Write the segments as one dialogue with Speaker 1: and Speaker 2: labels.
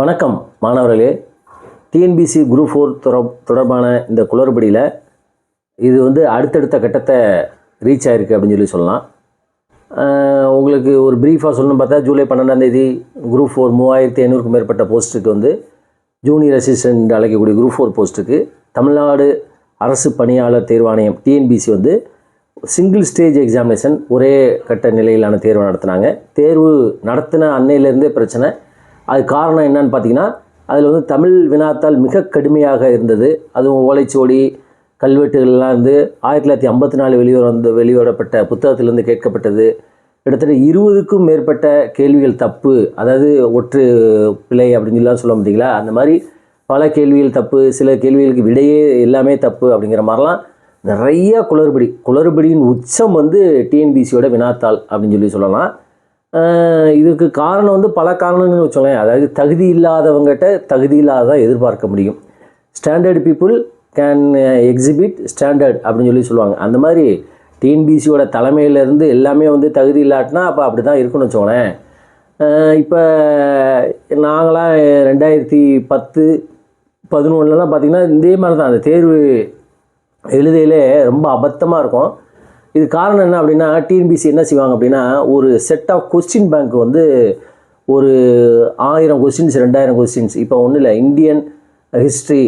Speaker 1: வணக்கம் மாணவர்களே. TNPSC group four தொடர்பான இந்த குளறுபடியில் இது வந்து அடுத்தடுத்த கட்டத்தை ரீச் ஆயிருக்கு அப்படின்னு சொல்லி சொல்லலாம். உங்களுக்கு ஒரு ப்ரீஃபாக சொல்லணும் பார்த்தா ஜூலை பன்னெண்டாம் தேதி குரூப் ஃபோர் மூவாயிரத்தி ஐநூறுக்கும் மேற்பட்ட போஸ்ட்டுக்கு வந்து ஜூனியர் அசிஸ்டன்ட் அழைக்கக்கூடிய குரூப் ஃபோர் போஸ்ட்டுக்கு தமிழ்நாடு அரசு பணியாளர் தேர்வாணையம் டிஎன்பிசி வந்து சிங்கிள் ஸ்டேஜ் எக்ஸாமினேஷன் ஒரே கட்ட நிலையிலான தேர்வு நடத்தினாங்க. தேர்வு நடத்தின அன்னையிலேருந்தே பிரச்சனை. அது காரணம் என்னன்னு பார்த்தீங்கன்னா அதில் வந்து தமிழ் வினாத்தால் மிக கடுமையாக இருந்தது. அதுவும் ஓலைச்சுவடி கல்வெட்டுகள்லாம் இருந்து ஆயிரத்தி தொள்ளாயிரத்தி ஐம்பத்தி நாலு வெளியே வந்து வெளியிடப்பட்ட புத்தகத்திலிருந்து கேட்கப்பட்டது. கிட்டத்தட்ட இருபதுக்கும் மேற்பட்ட கேள்விகள் தப்பு. அதாவது ஒற்று பிழை அப்படின்னு சொல்லலாம் சொல்ல முடியுங்களா அந்த மாதிரி பல கேள்விகள் தப்பு சில கேள்விகளுக்கு விடையே எல்லாமே தப்பு அப்படிங்கிற மாதிரிலாம் நிறைய குளறுபடி குளறுபடியின் உச்சம் வந்து டிஎன்பிசியோட வினாத்தாள் அப்படின்னு சொல்லி சொல்லலாம். இதுக்கு காரணம் வந்து பல காரணங்கள்னு வச்சோங்களேன் அதாவது தகுதி இல்லாதவங்ககிட்ட தகுதி இல்லாததான் எதிர்பார்க்க முடியும். Standard people can exhibit standard அப்படின்னு சொல்லி சொல்லுவாங்க. அந்த மாதிரி டிஎன்பிசியோட தலைமையிலேருந்து எல்லாமே வந்து தகுதி இல்லாட்டினா அப்போ அப்படி தான் இருக்குன்னு வச்சுக்கோங்களேன் இப்போ நாங்களாம் ரெண்டாயிரத்தி பத்து பதினொன்றுலலாம் பார்த்திங்கன்னா இதே மாதிரி தான் அந்த தேர்வு எழுதையிலே ரொம்ப அபத்தமாக இருக்கும். இது காரணம் என்ன அப்படின்னா டிஎன்பிசி என்ன செய்வாங்க அப்படின்னா ஒரு செட் ஆஃப் கொஸ்டின் பேங்க் வந்து ஒரு ஆயிரம் கொஸ்டின்ஸ் ரெண்டாயிரம் கொஸ்டின்ஸ் இப்போ ஒன்றும் இல்லை இந்தியன் ஹிஸ்ட்ரி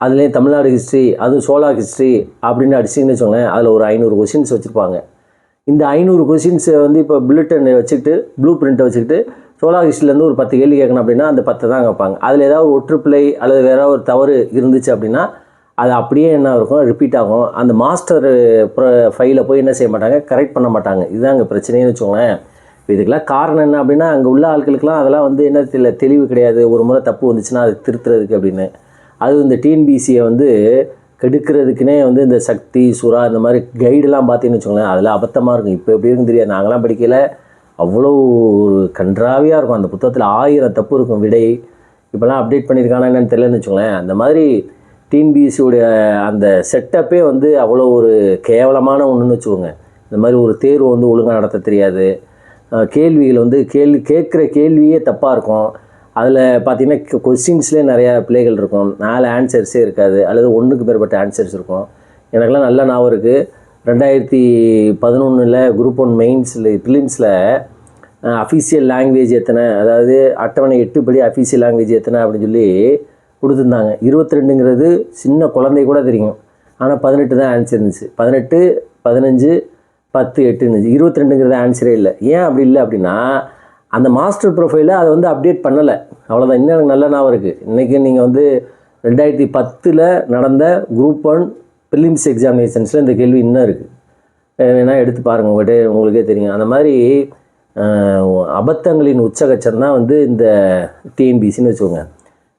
Speaker 1: அதுலேயும் தமிழ்நாடு ஹிஸ்ட்ரி அதுவும் சோலா ஹிஸ்ட்ரி அப்படின்னு அடிச்சிங்கன்னு வச்சுக்கோங்களேன் அதில் ஒரு ஐநூறு கொஸ்டின்ஸ் வச்சுருப்பாங்க. இந்த ஐநூறு கொஸ்டின்ஸை வந்து இப்போ புல்லட்டன் வச்சுக்கிட்டு ப்ளூ பிரிண்ட்டை வச்சுக்கிட்டு சோலா ஹிஸ்ட்ரிலேருந்து ஒரு பத்து கேள்வி கேட்கணும் அப்படின்னா அந்த பத்தை தான் கேட்பாங்க. அதில் ஏதாவது ஒற்றுப்பிழை அல்லது வேறு ஒரு தவறு இருந்துச்சு அப்படின்னா அது அப்படியே என்ன இருக்கும்? ரிப்பீட் ஆகும். அந்த மாஸ்டர் ஃபைலை போய் என்ன செய்ய மாட்டாங்க? கரெக்ட் பண்ண மாட்டாங்க. இதுதான் அங்கே பிரச்சனைன்னு வச்சுக்கோங்களேன். இதுக்கெல்லாம் காரணம் என்ன அப்படின்னா அங்கே உள்ள ஆட்களுக்கெல்லாம் அதெல்லாம் வந்து என்ன தெரியல தெளிவு கிடையாது. ஒரு முறை தப்பு வந்துச்சுன்னா அதை திருத்துறதுக்கு அப்படின்னு. அது இந்த டிஎன்பிசியை வந்து கெடுக்கிறதுக்குனே வந்து இந்த சக்தி சுறா இந்த மாதிரி கைடெலாம் பார்த்தீங்கன்னு வச்சுக்கோங்களேன் அதில் அபத்தமாக இருக்கும். இப்போ எப்படி இருக்கும் தெரியாது. நாங்களாம் படிக்கல அவ்வளோ ஒரு கன்றாவியாக இருக்கும். அந்த புத்தகத்தில் ஆயிரம் தப்பு இருக்கும். விடை. இப்போல்லாம் அப்டேட் பண்ணியிருக்கானா என்னென்னு தெரியலன்னு வச்சுக்கோங்களேன். அந்த மாதிரி டிஎன்பிஎஸ்சியோடைய அந்த செட்டப்பே வந்து அவ்வளோ ஒரு கேவலமான ஒன்றுன்னு வச்சுக்கோங்க. இந்த மாதிரி ஒரு தேர்வு வந்து ஒழுங்காக நடத்த தெரியாது. கேள்விகள் வந்து கேள்வி கேட்குற கேள்வியே தப்பாக இருக்கும். அதில் பார்த்திங்கன்னா கொஸ்டின்ஸ்லேயே நிறையா பிள்ளைகள் இருக்கும். நாலு ஆன்சர்ஸே இருக்காது. அல்லது ஒன்றுக்கு மேற்பட்ட ஆன்சர்ஸ் இருக்கும். எனக்கெல்லாம் நல்ல ஞாபகம் இருக்குது ரெண்டாயிரத்தி பதினொன்றில் குரூப் ஒன் மெயின்ஸில் ப்ரிலிம்ஸில் அஃபீஷியல் லாங்குவேஜ் எத்தனை அதாவது அட்டவணை எட்டு படி அஃபீஷியல் லாங்குவேஜ் எத்தனை அப்படின்னு சொல்லி கொடுத்துருந்தாங்க. இருபத்தி ரெண்டுங்கிறது சின்ன குழந்தை கூட தெரியும். ஆனால் பதினெட்டு தான் ஆன்சர் இருந்துச்சு. பதினெட்டு பதினஞ்சு பத்து எட்டு இருந்துச்சு. இருபத்தி ரெண்டுங்கிறது ஆன்சரே இல்லை. ஏன் அப்படி இல்லை அப்படின்னா அந்த மாஸ்டர் ப்ரொஃபைலை அதை வந்து அப்டேட் பண்ணலை. அவ்வளோதான் இன்னும் எனக்கு நல்ல ஞாபகம் இருக்குது இன்றைக்கி நீங்கள் வந்து ரெண்டாயிரத்தி பத்தில் நடந்த குரூப் ஒன் ப்ரிலிம்ஸ் எக்ஸாமினேஷன்ஸில் இந்த கேள்வி இன்னும் இருக்குது வேணால் எடுத்து பாருங்கள் உங்கள்கிட்ட உங்களுக்கே தெரியும். அந்த மாதிரி அபத்தங்களின் உச்சகச்சம் தான் வந்து இந்த டிஎன்பிசின்னு வச்சுக்கோங்க.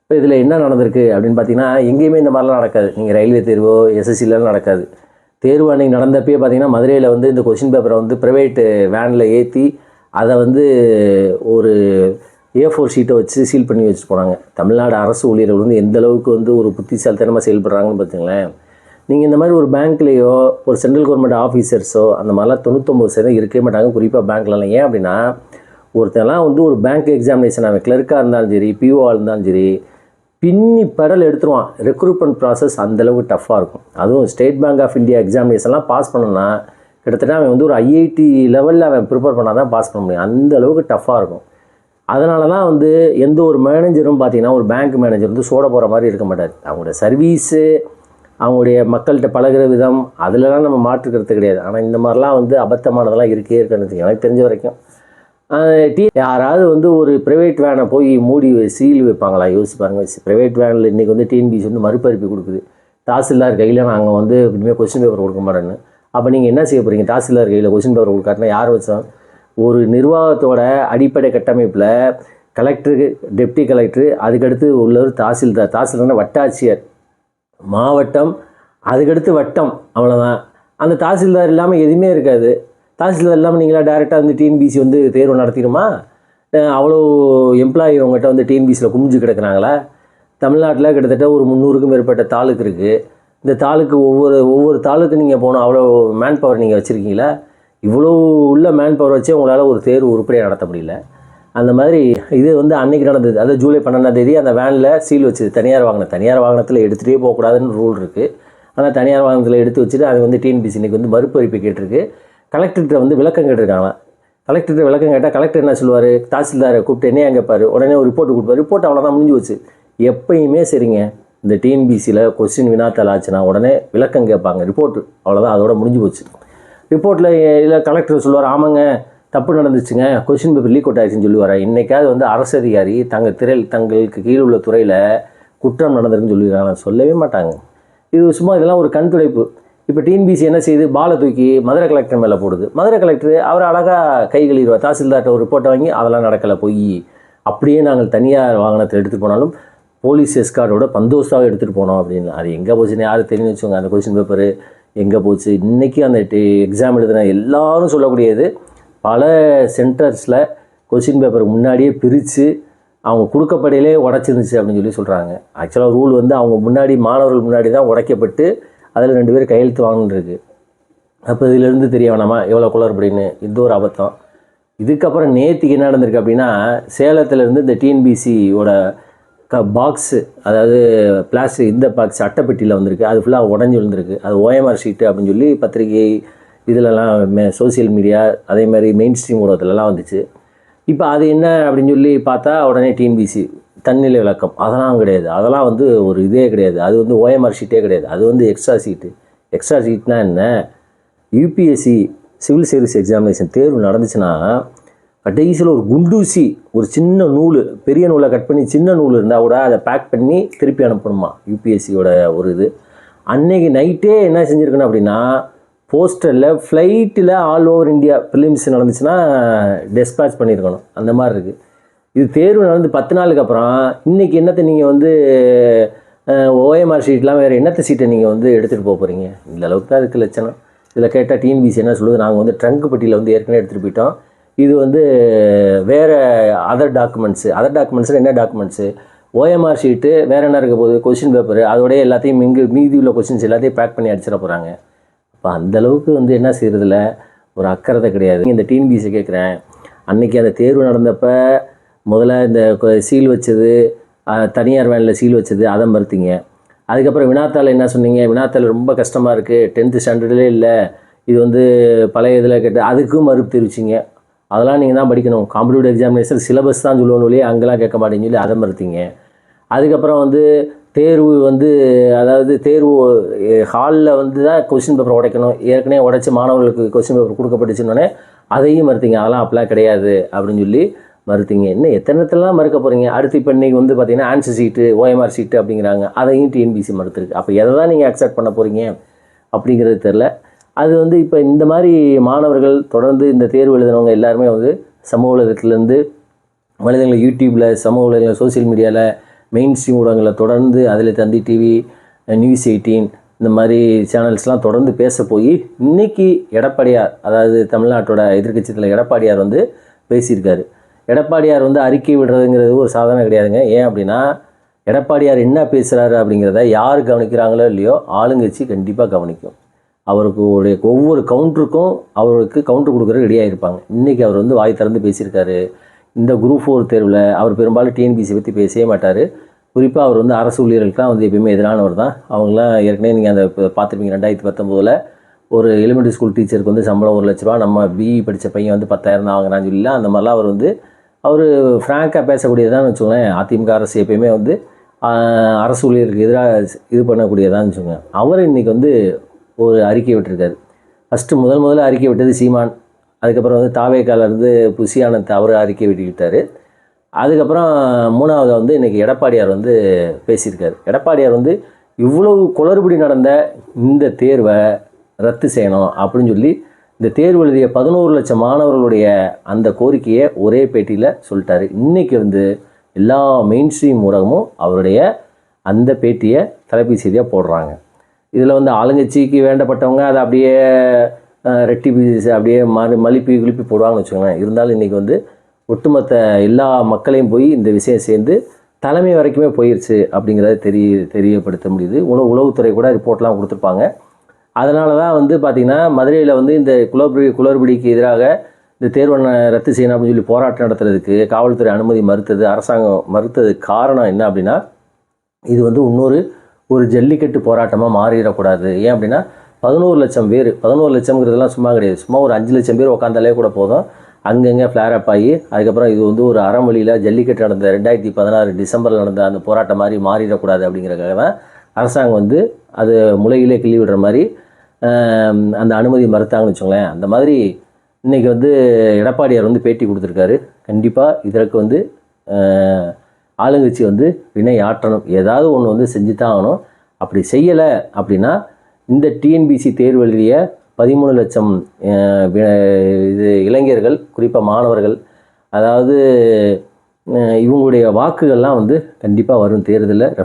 Speaker 1: இப்போ இதில் என்ன நடந்திருக்கு அப்படின்னு பார்த்தீங்கன்னா எங்கேயுமே இந்த மாதிரிலாம் நடக்காது. நீங்கள் ரயில்வே தேர்வோ எஸ்எஸ்சிலாம் நடக்காது. தேர்வு அன்னைக்கு நடந்தப்பயே பார்த்தீங்கன்னா மதுரையில் வந்து இந்த கொஷின் பேப்பரை வந்து ப்ரைவேட்டு வேனில் ஏற்றி அதை வந்து ஒரு ஏ ஃபோர் ஷீட்டை வச்சு சீல் பண்ணி வச்சுட்டு போனாங்க. தமிழ்நாடு அரசு ஊழியர்கள் வந்து எந்த அளவுக்கு வந்து ஒரு புத்திசாலித்தனமாக செயல்படுறாங்கன்னு பார்த்துங்களேன் நீங்கள் இந்த மாதிரி ஒரு பேங்க்லேயோ ஒரு சென்ட்ரல் கவர்மெண்ட் ஆஃபீஸர்ஸோ அந்த மாதிரிலாம் தொண்ணூத்தொம்பது சதவீதம் இருக்கவே மாட்டாங்க. குறிப்பாக பேங்க்லலாம் ஏன் அப்படின்னா ஒருத்தெல்லாம் வந்து ஒரு பேங்க் எக்ஸாமினேஷன் அவன் கிளர்க்காக இருந்தாலும் சரி பிஓவாக இருந்தாலும் சரி பின்னி பெடல் எடுத்துருவான். ரெக்ரூட்மெண்ட் ப்ராசஸ் அந்தளவுக்கு டஃப்பாக இருக்கும். அதுவும் ஸ்டேட் பேங்க் ஆஃப் இந்தியா எக்ஸாமினேஷன்லாம் பாஸ் பண்ணணும்னா கிட்டத்தட்ட அவன் வந்து ஒரு ஐஐடி லெவலில் அவன் ப்ரிப்பேர் பண்ணால் தான் பாஸ் பண்ண முடியும். அந்த அளவுக்கு டஃப்பாக இருக்கும். அதனால தான் வந்து எந்த ஒரு மேனேஜரும் பார்த்தீங்கன்னா ஒரு பேங்க் மேனேஜர் வந்து சோட போகிற மாதிரி இருக்க மாட்டார். அவங்களோட சர்வீஸு அவங்களுடைய மக்கள்கிட்ட பழகுற விதம் அதிலலாம் நம்ம மாற்றுக்கிறது கிடையாது. ஆனால் இந்த மாதிரிலாம் வந்து அபத்தமானதெல்லாம் இருக்கே இருக்கிறது எனக்கு தெரிஞ்ச வரைக்கும். டீ யாராவது வந்து ஒரு ப்ரைவேட் வேனை போய் மூடி சீல் வைப்பாங்களா? யோசிச்சு பாருங்கள் ப்ரைவேட் வேனில் இன்றைக்கி வந்து டிஎன்பிசி வந்து மறுபரிப்பு கொடுக்குது. தாசில்தார் கையில் நாங்கள் வந்து இனிமேல் கொஸ்டின் பேப்பர் கொடுக்க மாட்டேன்னு. அப்போ நீங்கள் என்ன செய்ய போகிறீங்க தாசில்தார் கையில் கொஸ்டின் பேப்பர் கொடுக்காருன்னா யார் வச்சோம் ஒரு நிர்வாகத்தோட அடிப்படை கட்டமைப்பில் கலெக்டருக்கு டெப்டி கலெக்டர் அதுக்கடுத்து உள்ளவர் தாசில்தார். தாசில்தார்னா வட்டாட்சியர். மாவட்டம் அதுக்கடுத்து வட்டம். அவ்வளோதான் அந்த தாசில்தார் இல்லாமல் எதுவுமே இருக்காது. தாசில்தார் இல்லாமல் நீங்களா டேரெக்டாக வந்து டிஎன்பிசி வந்து தேர்வு நடத்திடுமா? அவ்வளோ எம்ப்ளாயி உங்கள்கிட்ட வந்து டிஎன்பிசியில் குமிஞ்சு கிடக்குறாங்களா? தமிழ்நாட்டில் கிட்டத்தட்ட ஒரு முந்நூறுக்கும் மேற்பட்ட தாலுக்கு இருக்குது இந்த தாலுக்கு ஒவ்வொரு ஒவ்வொரு தாலுக்கு நீங்கள் போகணும் அவ்வளோ மேன் பவர் நீங்கள் வச்சுருக்கீங்களா? இவ்வளோ உள்ள மேன் பவர் வச்சு உங்களால் ஒரு தேர்வு உருப்படியாக நடத்த முடியல. அந்த மாதிரி இது வந்து அன்றைக்கி நடந்தது. அதாவது ஜூலை பன்னெண்டாம் தேதி அந்த வேனில் சீல் வச்சு தனியார் வாகனம் தனியார் வாகனத்தில் எடுத்துகிட்டே போகக்கூடாதுன்னு ரூல் இருக்குது ஆனால் தனியார் வாகனத்தில் எடுத்து வச்சுட்டு அது வந்து டிஎன்பிசி இன்னைக்கு வந்து மறுபறிப்பு கேட்டிருக்கு. கலெக்டர்கிட்ட வந்து விளக்கம் கேட்டிருக்காங்க கலெக்டர்கிட்ட விளக்கம் கேட்டால் கலெக்டர் என்ன சொல்லுவார்? தாசில்தாரை கூப்பிட்டு என்னையா கேட்பார் உடனே ஒரு ரிப்போர்ட் கொடுப்பார். ரிப்போர்ட் அவ்வளோதான் முடிஞ்சு வச்சு எப்பயுமே சரிங்க. இந்த டிஎன்பிசியில் கொஸ்டின் வினாத்தாள் ஆச்சுன்னா உடனே விளக்கம் கேட்பாங்க. ரிப்போர்ட் அவ்வளோதான் அதோட முடிஞ்சு போச்சு. ரிப்போர்ட்டில் இல்லை கலெக்டர் சொல்லுவார் ஆமாங்க தப்பு நடந்துச்சுங்க. கொஸ்டின் பேப்பர் லீக் அவுட் ஆயிடுச்சுன்னு சொல்லுவார்? இன்னைக்காவது வந்து அரசு அதிகாரி தங்கள் திரையில் தங்களுக்கு கீழ் உள்ள துறையில் குற்றம் நடந்திருக்குன்னு சொல்லியிருக்காங்க சொல்லவே மாட்டாங்க. இது சும்மா இதெல்லாம் ஒரு கண் துடைப்பு இப்போ டிஎன்பிசி என்ன செய்யுது பாலை தூக்கி மதுரை கலெக்டர் மேலே போடுது. மதுரை கலெக்டர் அவர் அழகாக கை கழுவிடுவார் தாசில்தார்கிட்ட ஒரு ரிப்போர்ட்டை வாங்கி அதெல்லாம் நடக்கலை போய். அப்படியே நாங்கள் தனியார் வாகனத்தில் எடுத்துகிட்டு போனாலும் போலீஸ் எஸ்கார்டோட பந்தோஸ்தாக எடுத்துகிட்டு போனோம் அப்படின்னு. அது எங்கே போச்சுன்னு யாரும் தெரிஞ்சு வச்சுக்கோங்க. அந்த கொஸ்டின் பேப்பரு எங்கே போச்சு? இன்றைக்கி அந்த எக்ஸாம் எழுதின எல்லாரும் சொல்லக்கூடியது பல சென்டர்ஸில் கொஸ்டின் பேப்பர் முன்னாடியே பிரித்து அவங்க கொடுக்கப்படையிலே உடச்சிருந்துச்சு அப்படின்னு சொல்லி சொல்கிறாங்க ஆக்சுவலாக ரூல் வந்து அவங்க முன்னாடி மாணவர்கள் முன்னாடி தான் உடைக்கப்பட்டு அதில் ரெண்டு பேர் கையெழுத்து வாங்கின்னு அப்போ இதிலேருந்து தெரிய வேணாமா? எவ்வளோ குளறுபடின்னு? இது ஒரு அபத்தம். இதுக்கப்புறம் நேற்றுக்கு என்ன நடந்திருக்கு அப்படின்னா சேலத்துலேருந்து இந்த டிஎன்பிசியோட க பாக்ஸு அதாவது பிளாஸ்டிக் இந்த பாக்ஸ் அட்டைப்பெட்டியில் வந்திருக்கு. அது ஃபுல்லாக உடஞ்சி விழுந்திருக்கு. அது ஓஎம்ஆர் ஷீட்டு அப்படின்னு சொல்லி பத்திரிகை இதிலலாம் மே சோசியல் மீடியா அதே மாதிரி மெயின் ஸ்ட்ரீம் ஊடகத்துலலாம் வந்துச்சு. இப்போ அது என்ன அப்படின்னு சொல்லி பார்த்தா உடனே டிஎன்பிசி தன்னிலை விளக்கம். அதெல்லாம் கிடையாது. அதெல்லாம் வந்து ஒரு இதே கிடையாது. அது வந்து ஓஎம்ஆர் ஷீட்டே கிடையாது. அது வந்து எக்ஸ்ட்ரா சீட்டு எக்ஸ்ட்ரா சீட்னால் என்ன? யூபிஎஸ்சி சிவில் சர்வீஸ் எக்ஸாமினேஷன் தேர்வு நடந்துச்சுன்னா கடைசியில் ஒரு குண்டூசி ஒரு சின்ன நூல் பெரிய நூலை கட் பண்ணி சின்ன நூல் இருந்தால் கூட அதை பேக் பண்ணி திருப்பி அனுப்பணுமா? யூபிஎஸ்சியோட ஒரு இது. அன்னைக்கு நைட்டே என்ன செஞ்சுருக்கணும் அப்படின்னா போஸ்டரில் ஃப்ளைட்டில் ஆல் ஓவர் இந்தியா ஃபிலிம்ஸ் நடந்துச்சுன்னா டெஸ்பேச் பண்ணியிருக்கணும் அந்த மாதிரி இருக்குது இது தேர்வு நடந்து பத்து நாளுக்கு அப்புறம் இன்றைக்கி என்னத்தை நீங்கள் வந்து ஓஎம்ஆர் ஷீட்லாம் வேறு என்னத்த சீட்டை நீங்கள் வந்து எடுத்துகிட்டு போக போகிறீங்க இந்த அளவுக்கு தான் இருக்குது லட்சணம். இதில் கேட்டால் டிஎன்பிசி என்ன சொல்லுது? நாங்கள் வந்து ட்ரங்க் பெட்டியில் வந்து ஏற்கனவே எடுத்துகிட்டு போயிட்டோம். இது வந்து வேறு அதர் டாக்குமெண்ட்ஸு அதர் டாக்குமெண்ட்ஸில் என்ன டாக்குமெண்ட்ஸு ஓஎம்ஆர் ஷீட்டு வேறு என்ன இருக்க போகுது? கொஷின் பேப்பர் அதோடய எல்லாத்தையும் மிங்கு மீதி உள்ள கொஷின்ஸ் எல்லாத்தையும் பேக் பண்ணி அடிச்சிட போகிறாங்க அப்போ அந்தளவுக்கு வந்து என்ன செய்கிறதுல ஒரு அக்கறதை கிடையாது. இந்த டிஎன்பிசி கேட்குறேன் அன்றைக்கி அந்த தேர்வு நடந்தப்போ முதல்ல இந்த சீல் வச்சது தனியார் வேனில் சீல் வச்சது அதை மறுத்தீங்க. அதுக்கப்புறம் வினாத்தாள் என்ன சொன்னீங்க? வினாத்தாள் ரொம்ப கஷ்டமாக இருக்குது டென்த்து ஸ்டாண்டர்ட்லேயே இல்லை. இது வந்து பழைய இதில் கேட்டு அதுக்கும் மறுப்பு தெரிவிச்சிங்க. அதெல்லாம் நீங்கள் தான் படிக்கணும். காம்படிட்டிவ் எக்ஸாமினேஷன் சிலபஸ் தான் சொல்லணும் இல்லையே அங்கெல்லாம் கேட்க மாட்டேன்னு சொல்லி அதை மறுத்தீங்க. அதுக்கப்புறம் வந்து தேர்வு வந்து அதாவது தேர்வு ஹாலில் வந்து தான் கொஸ்டின் பேப்பர் உடைக்கணும். ஏற்கனவே உடைச்சி மாணவர்களுக்கு கொஸ்டின் பேப்பர் கொடுக்கப்பட்டுச்சுன்னொடனே அதையும் மறுத்தீங்க. அதெல்லாம் அப்பெல்லாம் கிடையாது அப்படின்னு சொல்லி மறுத்தீங்க. என்ன எத்தனை மறுக்க போகிறீங்க அடுத்து இப்போ இன்றைக்கி வந்து பார்த்தீங்கன்னா ஆன்சர் சீட்டு ஓஎம்ஆர் சீட்டு அப்படிங்கிறாங்க. அதையும் டிஎன்பிசி மறுத்துருக்கு. அப்போ எதை தான் நீங்கள் அக்செப்ட் பண்ண போகிறீங்க அப்படிங்கிறது தெரில அது வந்து இப்போ இந்த மாதிரி மாணவர்கள் தொடர்ந்து இந்த தேர்வு எழுதினவங்க எல்லாருமே வந்து சமூக ஊடகத்துலேருந்து மனிதர்கள் யூடியூப்பில் சமூக ஊடகங்கள் சோஷியல் மீடியாவில் மெயின் ஸ்ட்ரீம் ஊடகங்களில் தொடர்ந்து அதில் தந்தி டிவி நியூஸ் எயிட்டீன் இந்த மாதிரி சேனல்ஸ்லாம் தொடர்ந்து பேச போய் இன்றைக்கி எடப்பாடியார் அதாவது தமிழ்நாட்டோட எதிர்க்கட்சியில் எடப்பாடியார் வந்து பேசியிருக்காரு. எடப்பாடியார் வந்து அறிக்கை விடுறதுங்கிறது ஒரு சாதாரண கிடையாதுங்க. ஏன் அப்படின்னா எடப்பாடியார் என்ன பேசுகிறாரு அப்படிங்கிறத யார் கவனிக்கிறாங்களோ இல்லையோ ஆளுங்கட்சி கண்டிப்பாக கவனிக்கும். அவருக்கு உடைய ஒவ்வொரு கவுண்டருக்கும் அவருக்கு கவுண்டர் கொடுக்குற ரெடியாக இருப்பாங்க இன்றைக்கி அவர் வந்து வாய் திறந்து பேசியிருக்காரு. இந்த குரூப் ஃபோர் தேர்வில் அவர் பெரும்பாலும் டிஎன்பிசி பற்றி பேசவே மாட்டார். குறிப்பாக அவர் வந்து அரசு ஊழியர்களுக்குலாம் வந்து எப்பயுமே எதிரானவர் தான். அவங்களாம் ஏற்கனவே நீங்கள் அந்த பார்த்துருப்பீங்க. ரெண்டாயிரத்தி பத்தொம்போதில் ஒரு எலிமெண்ட்ரி ஸ்கூல் டீச்சருக்கு வந்து சம்பளம் ஒரு லட்ச ரூபா நம்ம பிஇ படித்த பையன் வந்து பத்தாயிரம் தான் வாங்குறான்னு சொல்லி அந்த மாதிரிலாம் அவர் வந்து அவர் ஃப்ராங்காக பேசக்கூடியதான்னு வச்சுக்கோங்களேன். அதிமுக அரசு எப்பயுமே வந்து அரசு ஊழியருக்கு எதிராக இது பண்ணக்கூடியதான்னு வச்சுக்கோங்க. அவர் இன்றைக்கி வந்து ஒரு அறிக்கை விட்டுருக்காரு. ஃபஸ்ட்டு முதல் முதல்ல அறிக்கை விட்டது சீமான். அதுக்கப்புறம் வந்து தாவேக்காலேருந்து இருந்து அவர் அறிக்கை விட்டுக்கிட்டார் அதுக்கப்புறம் மூணாவது வந்து இன்றைக்கி எடப்பாடியார் வந்து பேசியிருக்காரு. எடப்பாடியார் வந்து இவ்வளவு குளறுபடி நடந்த இந்த தேர்வை ரத்து செய்யணும் அப்படின்னு சொல்லி இந்த தேர்வு எழுதிய பதினோரு லட்சம் மாணவர்களுடைய அந்த கோரிக்கையை ஒரே பேட்டியில் சொல்லிட்டாரு. இன்றைக்கி வந்து எல்லா மெயின் ஸ்ட்ரீம் ஊடகமும் அவருடைய அந்த பேட்டியை தலைப்பு செய்தியாக போடுறாங்க. இதில் வந்து ஆளுங்கட்சிக்கு வேண்டப்பட்டவங்க அதை அப்படியே ரெட்டி அப்படியே மறு மலிப்பி கிளிப்பி போடுவாங்கன்னு வச்சுக்கோங்களேன். இருந்தாலும் இன்றைக்கி வந்து ஒட்டுமொத்த எல்லா மக்களையும் போய் இந்த விஷயம் சேர்ந்து தலைமை வரைக்குமே போயிருச்சு அப்படிங்கிறத தெரிய தெரியப்படுத்த முடியுது. உணவு உளவுத்துறை கூட ரிப்போர்ட்லாம் கொடுத்துருப்பாங்க. அதனால தான் வந்து பார்த்திங்கன்னா மதுரையில் வந்து இந்த குளறுபடி குளறுபடிக்கு எதிராக இந்த தேர்வனை ரத்து செய்யணும் அப்படின்னு சொல்லி போராட்டம் நடத்துறதுக்கு காவல்துறை அனுமதி மறுத்தது அரசாங்கம் மறுத்ததுக்கு காரணம் என்ன அப்படின்னா இது வந்து இன்னொரு ஒரு ஜல்லிக்கட்டு போராட்டமாக மாறிடக்கூடாது. ஏன் அப்படின்னா பதினோரு லட்சம் பேர் பதினோரு லட்சம்ங்கிறதுலாம் சும்மா கிடையாது. சும்மா ஒரு அஞ்சு லட்சம் பேர் உட்காந்தாலே கூட போதும். அங்கங்கே ஃப்ளேர் அப் ஆகி அதுக்கப்புறம் இது வந்து ஒரு அறம் வழியில் ஜல்லிக்கட்டு நடந்த ரெண்டாயிரத்தி பதினாறு டிசம்பரில் நடந்த அந்த போராட்டம் மாதிரி மாறிடக்கூடாது அப்படிங்கிறதுக்காக தான் அரசாங்கம் வந்து அது முளையிலே கிள்ளி விடுற மாதிரி அந்த அனுமதி மறுத்தாங்கன்னு வச்சுங்களேன் அந்த மாதிரி இன்றைக்கி வந்து எடப்பாடியார் வந்து பேட்டி கொடுத்துருக்காரு. கண்டிப்பாக இதற்கு வந்து ஆளுங்கட்சி வந்து வினை ஆற்றணும். ஏதாவது ஒன்று வந்து செஞ்சு தான் ஆகணும். அப்படி செய்யலை அப்படின்னா இந்த டிஎன்பிசி தேர்வு எழுதிய பதிமூணு லட்சம் இது இளைஞர்கள் குறிப்பாக மாணவர்கள் அதாவது இவங்களுடைய வாக்குகள்லாம் வந்து கண்டிப்பாக வரும் தேர்தலில்.